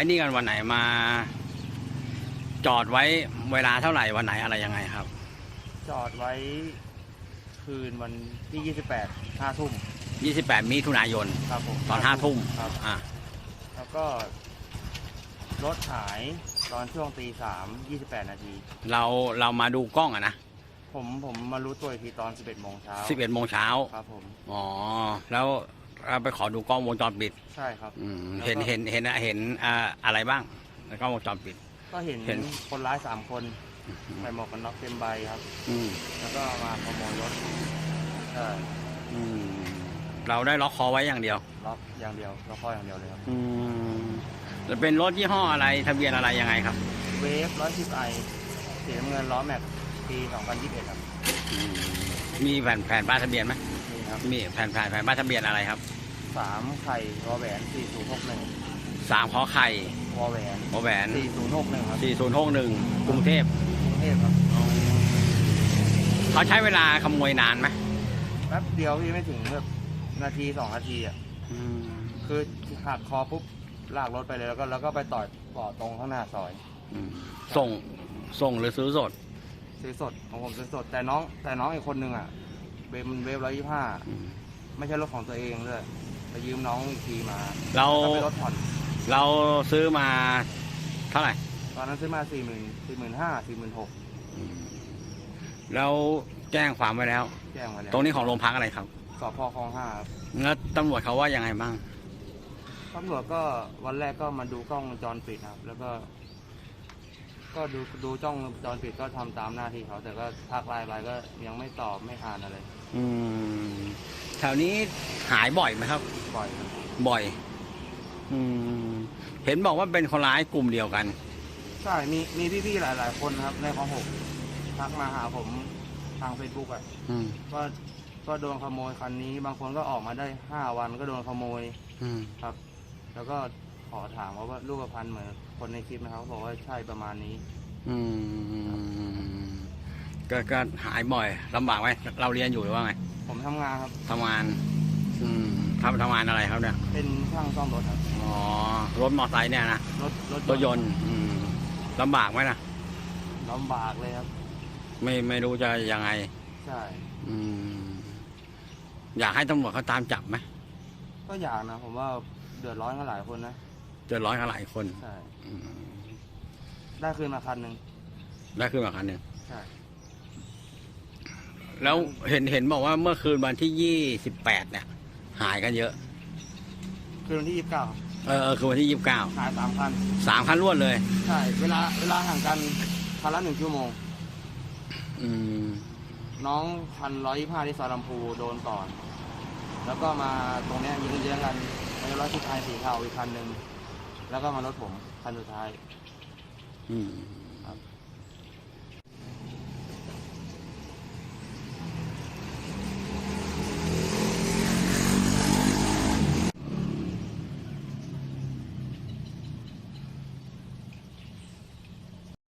อ้นี่กันวันไหนมา จอดไว้เวลาเท่าไหร่วันไหนอะไรยังไงครับ จอดไว้คืนวันที่ 28 5ทุ่ม28มิถุนายน ครับผมตอนห้าทุ่มครับ อะแล้วก็รถหายตอนช่วงตีสาม28นาที เราเรามาดูกล้องอะนะผมผมมารู้ตัวอีกทีตอน11โมงเช้า11โมงเช้า ครับผม อ๋อ แล้ว เราไปขอดูกล้องวงจรปิดใช่ครับอืมแล้วก็เห็นเห็นเห็นเห็นอ่าอะไรบ้างในกล้องวงจรปิด ก็เห็นเห็น คนร้ายสามคนใส่หมวกกันน็อกเต็มใบครับ อืมแล้วก็มาขโมยรถใช่อืมเราได้ล็อกคอไว้อย่างเดียว ล็อกอย่างเดียวล็อกข้ออย่างเดียวเลยครับอืมแล้วเป็นรถยี่ห้ออะไรทะเบียนอะไรยังไงครับเวฟ110ไอสีน้ำเงินล้อแม็กปี 2021 ครับ อืมมีแผ่นแผ่นป้ายทะเบียนไหมนี่ ครับมีแผ่นแผ่นแผ่นป้ายทะเบียนอะไรครับสามไข่วอแหวน4061สามขอไข่วอแหวนขอแหวน4061ครับสี่ศูนย์หกหนึ่งกรุงเทพกรุงเทพครับเขาใช้เวลาขโมยนานไหมแป๊บเดียวพี่ไม่ถึงแบบนาทีสองนาทีอะอืมคือหักคอปุ๊บลากรถไปเลยแล้วก็แล้วก็ไปต่อยต่อตรงข้างหน้าซอยอืมส่งส่งหรือซื้อสด ซื้อสดของผมซื้อสด แต่น้องแต่น้องอีกคนนึงอะ เวฟมันเวฟร้อยยี่ห้าอืมไม่ใช่รถของตัวเองเลยไปยืมน้องอีกทีมาเราก็เป็นรถผ่อนเราซื้อมาเท่าไหร่ตอนนั้นซื้อมาสี่หมื่นสี่หมื่นห้าสี่หมื่นหกอืมแล้วแจ้งความไว้แล้ว แจ้งมาแล้วตรงนี้ของโรงพักอะไรครับสพคลองห้าครับแล้วตำรวจเขาว่ายังไงบ้าง ตำรวจก็วันแรกก็มาดูกล้องวงจรปิดครับ แล้วก็ ก็ดูดูจ้องวงจรปิดก็ทำตามหน้าที่เขา แต่ก็ทักไลน์ไปก็ยังไม่ตอบไม่อ่านอะไรอืมแถวนี้หายบ่อยไหมครับ บ่อยครับบ่อย อืม เห็นบอกว่าเป็นคนร้ายกลุ่มเดียวกัน ใช่มีมีพี่ๆหลาย ๆ คนนะครับ ในคลองหกทักมาหาผมทางเฟซบุ๊กอะอืม ว่าก็โดนขโมยคันนี้ บางคนก็ออกมาได้ห้าวันก็โดนขโมยอืม ครับ แล้วก็ ขอถามว่าว่ารูปพันธ์เหมือนคนในคลิปนะครับเขาบอกว่าใช่ประมาณนี้ อืมก็ก็หายบ่อยลำบากไหมเราเรียนอยู่หรือว่าไงผมทำงานครับ ทำงาน อืมทำทำงานอะไรครับเนี่ย เป็นช่างซ่อมรถครับอ๋อ รถมอเตอร์ไซค์เนี่ยนะ รถรถรถยนต์อืมลำบากไหมนะลำบากเลยครับ ไม่ไม่รู้จะยังไง ใช่ อืม อยากให้ตำรวจเขาตามจับไหมก็อยากนะ ผมว่าเดือดร้อนกันหลายคนนะ เจอร้อยกันหลายคนใช่ อืมได้คืนมาคันหนึ่งได้ขึ้นมาคันหนึ่งใช่ แล้วเห็นเห็นบอกว่าเมื่อคืนวันที่ยี่สิบแปดเนี่ย หายกันเยอะ คืนวันที่ยี่สิบเก้าเออเออคือวันที่ยี่สิบเก้าหายสามคัน สามคันรวดเลย ใช่ เวลาเวลาห่างกันคันละหนึ่งชั่วโมง อืม น้องคันร้อยยี่ห้าที่ซอยลำพูโดนก่อน แล้วก็มาตรงเนี้ยยิงเยื้องกันไปร้อยสิบไอสีเทาอีกคันหนึ่ง แล้วก็มารถผมคันสุดท้าย อืม